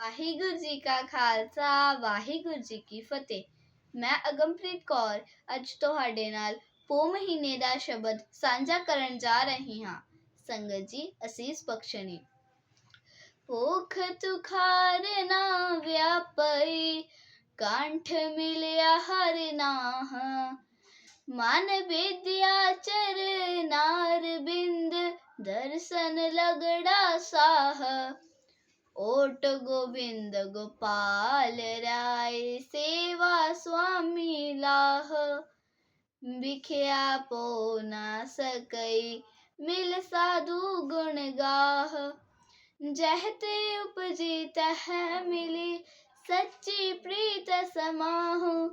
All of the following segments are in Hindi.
ਵਾਹਿਗੁਰੂ ਜੀ ਕਾ ਖਾਲਸਾ ਵਾਹਿਗੁਰੂ ਜੀ ਕੀ ਫਤਿਹ ਮੈਂ ਅਗਮਪ੍ਰੀਤ ਕੌਰ ਅੱਜ ਤੁਹਾਡੇ ਨਾਲ ਪੋ ਮਹੀਨੇ ਦਾ ਸ਼ਬਦ ਸਾਂਝਾ ਕਰਨ ਜਾ ਰਹੀ ਹਾਂ ਸੰਗਤ ਜੀ ਅਸੀਸ ਬਖਸ਼ਣੀ ਭੁੱਖ ਤੁਖਾਰ ਨਾ ਵਿਆਪਈ ਕੰਠ ਮਿਲਿਆ ਹਰ ਨਾਹ ਮਨ ਵਿਦਿਆ ਚਰਨਾਰ ਬਿੰਦ ਦਰਸ਼ਨ ਲਗੜਾ ਸਾਹ ओट गोविंद गोपाल राय सेवा स्वामी लाह। बिखिया पो ना सकई, मिल साधु गुण गाह। जहते उपजी तह मिली, सच्ची प्रीत समाहु।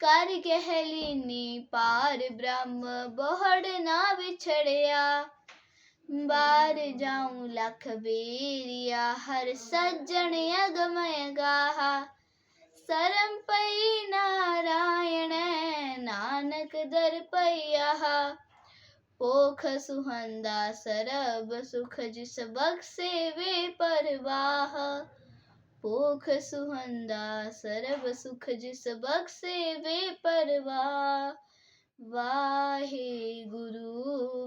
कर कहलीनी पार ब्रह्म, बोहड़ ना बिछड़िया। बार जाऊँ लख बेरिया, हर सज्जन अगमय गाहा। सरम पई नारायण, नानक दर पया पोख सुहंदा सरब सुख जिस बक्से वे परवाह पोख सुहंदा सरब सुख जिस बक्से वे परवाह वाहे गुरु